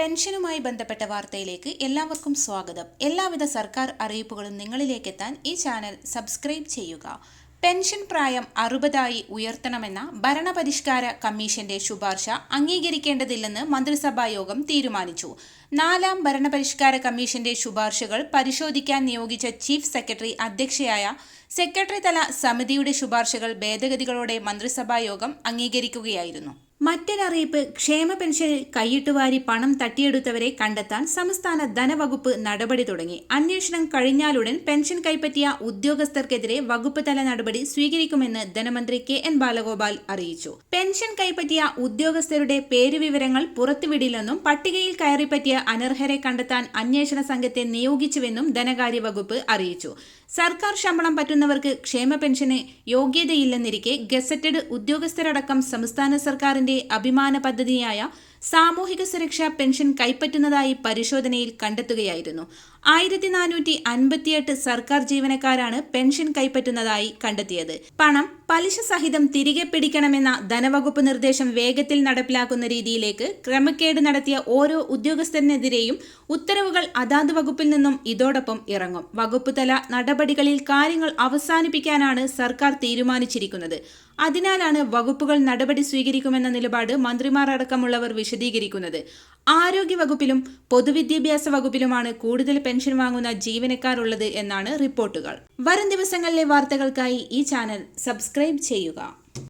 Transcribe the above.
പെൻഷനുമായി ബന്ധപ്പെട്ട വാർത്തയിലേക്ക് എല്ലാവർക്കും സ്വാഗതം. എല്ലാവിധ സർക്കാർ അറിയിപ്പുകളും നിങ്ങളിലേക്ക് എത്താൻ ഈ ചാനൽ സബ്സ്ക്രൈബ് ചെയ്യുക. പെൻഷൻ പ്രായം അറുപതായി ഉയർത്തണമെന്ന ഭരണപരിഷ്കാര കമ്മീഷന്റെ ശുപാർശ അംഗീകരിക്കേണ്ടതില്ലെന്ന് മന്ത്രിസഭാ യോഗം തീരുമാനിച്ചു. നാലാം ഭരണപരിഷ്കാര കമ്മീഷന്റെ ശുപാർശകൾ പരിശോധിക്കാൻ നിയോഗിച്ച ചീഫ് സെക്രട്ടറി അധ്യക്ഷയായ സെക്രട്ടറി തല സമിതിയുടെ ശുപാർശകൾ ഭേദഗതികളോടെ മന്ത്രിസഭാ യോഗം അംഗീകരിക്കുകയായിരുന്നു. മറ്റൊരറിയിപ്പ് ക്ഷേമ പെൻഷനിൽ കൈയിട്ടുവാരി പണം തട്ടിയെടുത്തവരെ കണ്ടെത്താൻ സംസ്ഥാന ധനവകുപ്പ് നടപടി തുടങ്ങി. അന്വേഷണം കഴിഞ്ഞാലുടൻ പെൻഷൻ കൈപ്പറ്റിയ ഉദ്യോഗസ്ഥർക്കെതിരെ വകുപ്പ് തല നടപടി സ്വീകരിക്കുമെന്ന് ധനമന്ത്രി കെ എൻ ബാലഗോപാൽ അറിയിച്ചു. പെൻഷൻ കൈപ്പറ്റിയ ഉദ്യോഗസ്ഥരുടെ പേരുവിവരങ്ങൾ പുറത്തുവിടില്ലെന്നും പട്ടികയിൽ കയറിപ്പറ്റിയ അനർഹരെ കണ്ടെത്താൻ അന്വേഷണ സംഘത്തെ നിയോഗിച്ചുവെന്നും ധനകാര്യ വകുപ്പ് അറിയിച്ചു. സർക്കാർ ശമ്പളം പറ്റുന്നവർക്ക് ക്ഷേമ പെൻഷന് യോഗ്യതയില്ലെന്നിരിക്കെ ഗസറ്റഡ് ഉദ്യോഗസ്ഥരടക്കം സംസ്ഥാന സർക്കാരിന്റെ അഭിമാന പദ്ധതിയായ സാമൂഹിക സുരക്ഷാ പെൻഷൻ കൈപ്പറ്റുന്നതായി പരിശോധനയിൽ കണ്ടെത്തുകയായിരുന്നു. ആയിരത്തി നാനൂറ്റി അൻപത്തിയെട്ട് സർക്കാർ ജീവനക്കാരാണ് പെൻഷൻ കൈപ്പറ്റുന്നതായി കണ്ടെത്തിയത്. പണം പലിശ സഹിതം തിരികെ പിടിക്കണമെന്ന ധനവകുപ്പ് നിർദ്ദേശം വേഗത്തിൽ നടപ്പിലാക്കുന്ന രീതിയിലേക്ക് ക്രമക്കേട് നടത്തിയ ഓരോ ഉദ്യോഗസ്ഥനെതിരെയും ഉത്തരവുകൾ അതാത് വകുപ്പിൽ നിന്നും ഇതോടൊപ്പം ഇറങ്ങും. വകുപ്പ് തല നടപടികളിൽ കാര്യങ്ങൾ അവസാനിപ്പിക്കാനാണ് സർക്കാർ തീരുമാനിച്ചിരിക്കുന്നത്. അതിനാലാണ് വകുപ്പുകൾ നടപടി സ്വീകരിക്കുമെന്ന നിലപാട് മന്ത്രിമാർ അടക്കമുള്ളവർ വിശദീകരിക്കുന്നത്. ആരോഗ്യ വകുപ്പിലും പൊതുവിദ്യാഭ്യാസ വകുപ്പിലുമാണ് കൂടുതൽ പെൻഷൻ വാങ്ങുന്ന ജീവനക്കാർ ഉള്ളത് എന്നാണ് റിപ്പോർട്ടുകൾ. വരും ദിവസങ്ങളിലെ വാർത്തകൾക്കായി ഈ ചാനൽ സബ്സ്ക്രൈബ് ചെയ്യുക.